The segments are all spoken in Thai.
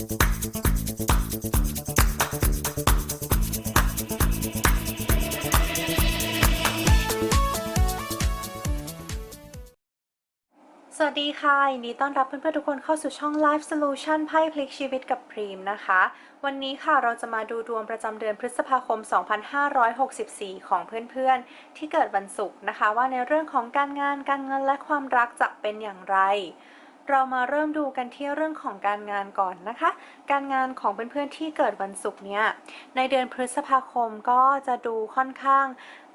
สวัสดีค่ะยินดีต้อนรับเพื่อนๆทุกคนเข้าสู่ช่อง Life Solution ไพ่พลิกชีวิตกับพรีมนะคะ วันนี้ค่ะเราจะมาดูดวงประจำเดือนพฤษภาคม 2564 ของเพื่อนๆ ที่เกิดวันศุกร์นะคะ ว่าในเรื่องของการงานการเงินและความรักจะเป็นอย่างไร เรามาเริ่มดูกันที่เรื่องของการงานก่อนนะคะ การงานของเพื่อนๆที่เกิดวันศุกร์เนี่ยในเดือนพฤษภาคมก็จะดูค่อนข้าง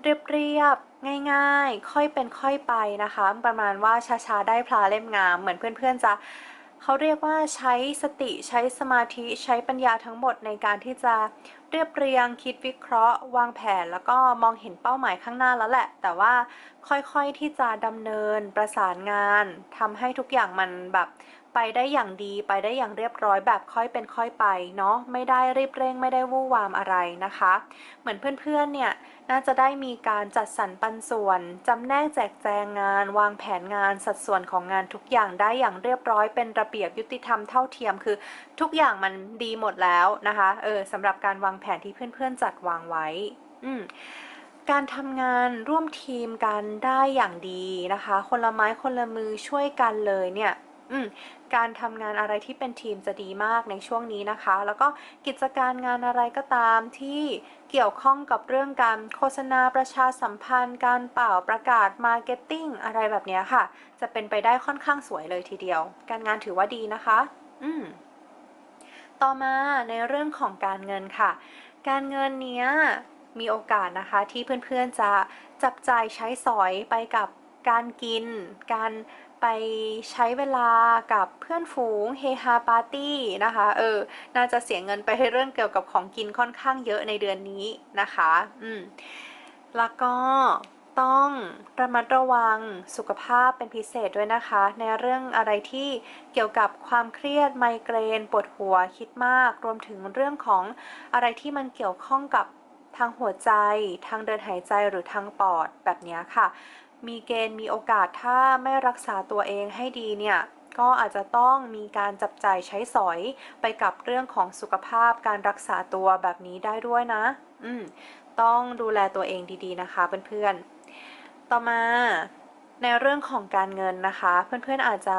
เรียบๆง่ายๆ ค่อยเป็นค่อยไปนะคะ ประมาณว่าช้าๆได้พลาเล่มงาม เหมือนเพื่อนๆจะ เขาเรียกว่าใช้สติใช้สมาธิใช้ปัญญาทั้งหมดในการที่จะเรียบเรียงคิดวิเคราะห์ วางแผน แล้วก็มองเห็นเป้าหมายข้างหน้าแล้วแหละ แต่ว่าค่อยๆที่จะดำเนินประสานงานทำให้ทุกอย่างมันแบบ ไปได้อย่างดีไปได้อย่างเรียบร้อยแบบค่อยเป็นค่อยไปเนาะไม่ได้รีบเร่งไม่ได้วู่วามอะไรนะคะ เหมือนเพื่อนๆเนี่ยน่าจะได้มีการจัดสรรปันส่วนจำแนกแจกแจงงาน วางแผนงานสัดส่วนของงานทุกอย่างได้อย่างเรียบร้อยเป็นระเบียบยุติธรรมเท่าเทียมคือ ทุกอย่างมันดีหมดแล้วนะคะเออสำหรับการวางแผนที่เพื่อนๆจัดวางไว้ อืมการทำงานร่วมทีมกันได้อย่างดีนะคะ คนละไม้คนละมือช่วยกันเลยเนี่ย อืมการทำงานอะไรที่เป็นทีมจะดีมากในช่วงนี้นะคะ แล้วก็กิจการงานอะไรก็ตามที่เกี่ยวข้องกับเรื่องการโฆษณาประชาสัมพันธ์ การเป่าประกาศมาร์เก็ตติ้งอะไรแบบนี้ค่ะ จะเป็นไปได้ค่อนข้างสวยเลยทีเดียว การงานถือว่าดีนะคะ อืมต่อมาในเรื่องของการเงินค่ะ การเงินเนี้ยมีโอกาสนะคะที่เพื่อนๆจะจับจ่ายใช้สอยไปกับการกิน การ ไปใช้เวลากับเพื่อนฝูงเฮฮาปาร์ตี้นะคะเออน่าจะเสียเงินไปให้เรื่องเกี่ยวกับของกินค่อนข้างเยอะในเดือนนี้นะคะอืมแล้วก็ต้องระมัดระวังสุขภาพเป็นพิเศษด้วยนะคะ ในเรื่องอะไรที่เกี่ยวกับความเครียดไมเกรนปวดหัวคิดมาก รวมถึงเรื่องของอะไรที่มันเกี่ยวข้องกับทางหัวใจ ทางเดินหายใจหรือทางปอดแบบนี้ค่ะ มีเกณฑ์มีโอกาสถ้าไม่รักษาตัวเองให้ดีเนี่ยก็อาจจะต้องมีการจับจ่ายใช้สอยไปกับเรื่องของสุขภาพการรักษาตัวแบบนี้ได้ด้วยนะ อืม ต้องดูแลตัวเองดีๆนะคะเพื่อนๆ ต่อมาในเรื่องของการเงินนะคะ เพื่อนๆอาจจะ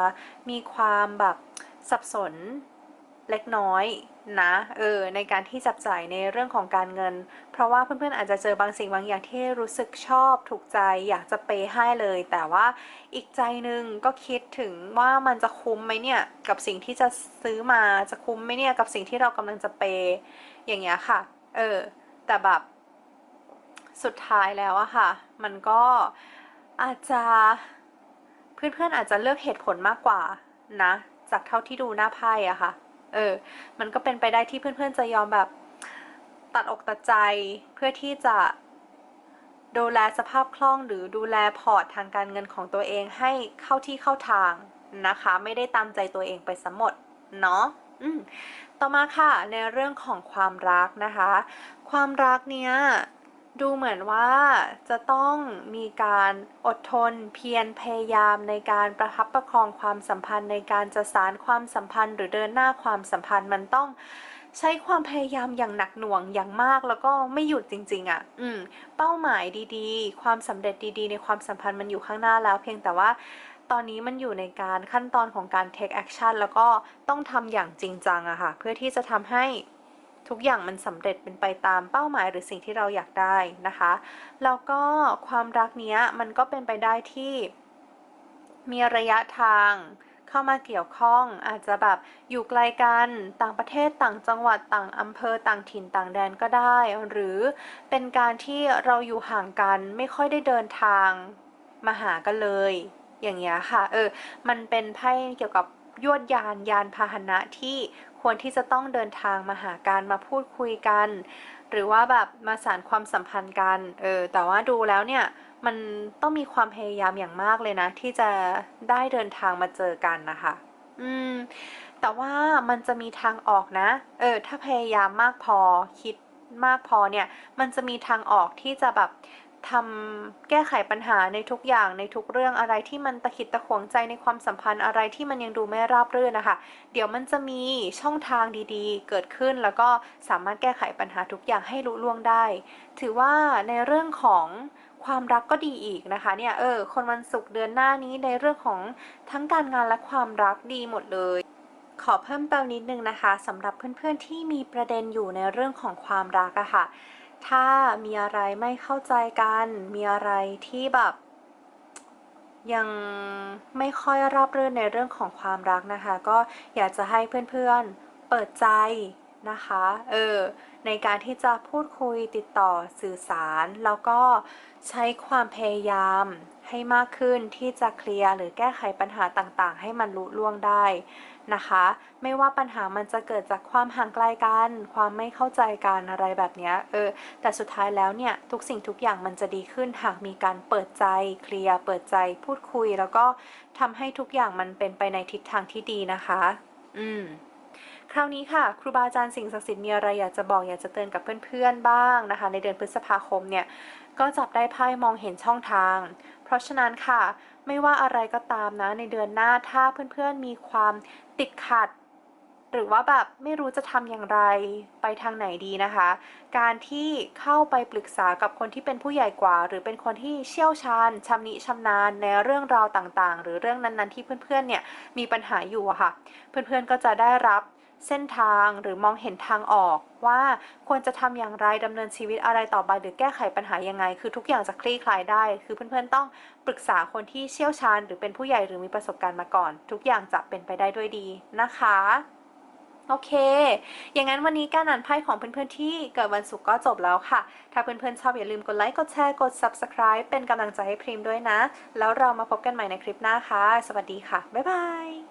มีความแบบสับสน เล็กน้อยนะเออในการที่จับจ่ายในเรื่องของการเงิน เพราะว่าเพื่อนๆอาจจะเจอบางสิ่งบางอย่างที่รู้สึกชอบถูกใจอยากจะเปย์ให้เลย แต่ว่าอีกใจหนึงก็คิดถึงว่ามันจะคุ้มไหมเนี่ยกับสิ่งที่จะซื้อมาจะคุ้มไหมเนี่ยกับสิ่งที่เรากำลังจะเปย์อย่างเงี้ยค่ะเออแต่แบบสุดท้ายแล้วอะค่ะ มันก็อาจจะเพื่อนๆอาจจะเลือกเหตุผลมากกว่านะจากเท่าที่ดูหน้าไพ่อะค่ะ เออ มันก็เป็นไปได้ที่เพื่อนๆจะยอมแบบตัดอกตัดใจเพื่อที่จะดูแลสภาพคล่องหรือดูแลพอร์ตทางการเงินของตัวเองให้เข้าที่เข้าทางนะคะ ไม่ได้ตามใจตัวเองไปสมดเนาะต่อมาค่ะในเรื่องของความรักนะคะ ความรักเนี้ย ดูเหมือนว่าจะต้องมีการอดทนเพียรพยายามในการประคับประคองความสัมพันธ์ในการจะสารความสัมพันธ์ หรือเดินหน้าความสัมพันธ์มันต้องใช้ความพยายามอย่างหนักหน่วงอย่างมากแล้วก็ไม่หยุดจริง ๆอะ่ะ อืม เป้าหมายดีๆ ความสำเร็จดีๆ ในความสัมพันธ์มันอยู่ข้างหน้าแล้ว เพียงแต่ว่าตอนนี้มันอยู่ในการขั้นตอนของการ take action แล้วก็ต้องทำอย่างจริงจังอะค่ะ เพื่อที่จะทำให้ ทุกอย่างมันสำเร็จเป็นไปตามเป้าหมายหรือสิ่งที่เราอยากได้นะคะแล้วก็ความรักเนี้ยมันก็เป็นไปได้ที่มีระยะทางเข้ามาเกี่ยวข้องอาจจะแบบอยู่ไกลกันต่างประเทศต่างจังหวัดต่างอำเภอต่างถิ่นต่างแดนก็ได้ หรือเป็นการที่เราอยู่ห่างกันไม่ค่อยได้เดินทางมาหากันเลย อย่างเงี้ยค่ะเออมันเป็นไพ่เกี่ยวกับยวดยานยานพาหนะที่ ควรที่จะต้องเดินทางมาหากันมาพูดคุยกัน หรือว่าแบบมาสานความสัมพันธ์กันเออแต่ว่าดูแล้วเนี่ยมันต้องมีความพยายามอย่างมากเลยนะ ที่จะได้เดินทางมาเจอกันนะคะ อืม แต่ว่ามันจะมีทางออกนะ เออ ถ้าพยายามมากพอคิดมากพอเนี่ย มันจะมีทางออกที่จะแบบ ทำแก้ไขปัญหาในทุกอย่างในทุกเรื่องอะไรที่มันตะขิดตะขวงใจในความสัมพันธ์อะไรที่มันยังดูไม่ราบรื่นนะคะ เดี๋ยวมันจะมีช่องทางดีๆ เกิดขึ้นแล้วก็สามารถแก้ไขปัญหาทุกอย่างให้ลุล่วงได้ ถือว่าในเรื่องของความรักก็ดีอีกนะคะเนี่ยเออคนวันศุกร์เดือนหน้านี้ในเรื่องของทั้งการงานและความรักดีหมดเลยขอเพิ่มเติมนิดนึงนะคะสำหรับเพื่อนๆที่มีประเด็นอยู่ในเรื่องของความรักอะค่ะ ถ้ามีอะไรไม่เข้าใจกัน มีอะไรที่แบบยังไม่ค่อยราบรื่นในเรื่องของความรักนะคะ ก็อยากจะให้เพื่อนๆเปิดใจนะคะเออในการที่จะพูดคุยติดต่อสื่อสาร แล้วก็ใช้ความพยายาม ให้มากขึ้นที่จะเคลียร์หรือแก้ไขปัญหาต่างๆ ให้มันลุล่วงได้นะคะ ไม่ว่าปัญหามันจะเกิดจากความห่างไกลกัน ความไม่เข้าใจกันอะไรแบบเนี้ยเออแต่สุดท้ายแล้วเนี่ยทุกสิ่งทุกอย่างมันจะดีขึ้นหากมีการเปิดใจเคลียร์เปิดใจพูดคุย แล้วก็ทำให้ทุกอย่างมันเป็นไปในทิศทางที่ดีนะคะ อืมคราวนี้ค่ะ ครูบาอาจารย์สิ่งศักดิ์สิทธิ์มีอะไรอยากจะบอกอยากจะเตือนกับเพื่อนๆบ้างนะคะ ในเดือนพฤษภาคมเนี่ยก็จับได้ไพ่มองเห็นช่องทาง เพราะฉะนั้นค่ะ ไม่ว่าอะไรก็ตามนะ ในเดือนหน้าถ้าเพื่อนๆมีความติดขัด หรือว่าแบบไม่รู้จะทำอย่างไรไปทางไหนดีนะคะ การที่เข้าไปปรึกษากับคนที่เป็นผู้ใหญ่กว่า หรือเป็นคนที่เชี่ยวชาญชำนิชำนาญในเรื่องราวต่างๆ หรือเรื่องนั้นๆที่เพื่อนๆเนี่ยมีปัญหาอยู่อะค่ะ เพื่อนๆก็จะได้รับ เส้นทางหรือมองเห็นทางออกว่าควรจะทำอย่างไรดำเนินชีวิตอะไรต่อไปหรือแก้ไขปัญหายังไง คือทุกอย่างจะคลี่คลายได้ คือเพื่อนๆต้องปรึกษาคนที่เชี่ยวชาญ หรือเป็นผู้ใหญ่หรือมีประสบการณ์มาก่อน ทุกอย่างจะเป็นไปได้ด้วยดีนะคะโอเค อย่างนั้นวันนี้การอ่านไพ่ของเพื่อนๆที่เกิดวันศุกร์ก็จบแล้วค่ะ ถ้าเพื่อนๆชอบอย่าลืมกดไลค์ กดแชร์ กด subscribe เป็นกำลังใจให้พรีมด้วยนะ แล้วเรามาพบกันใหม่ในคลิปหน้าค่ะ สวัสดีค่ะ บ๊ายบาย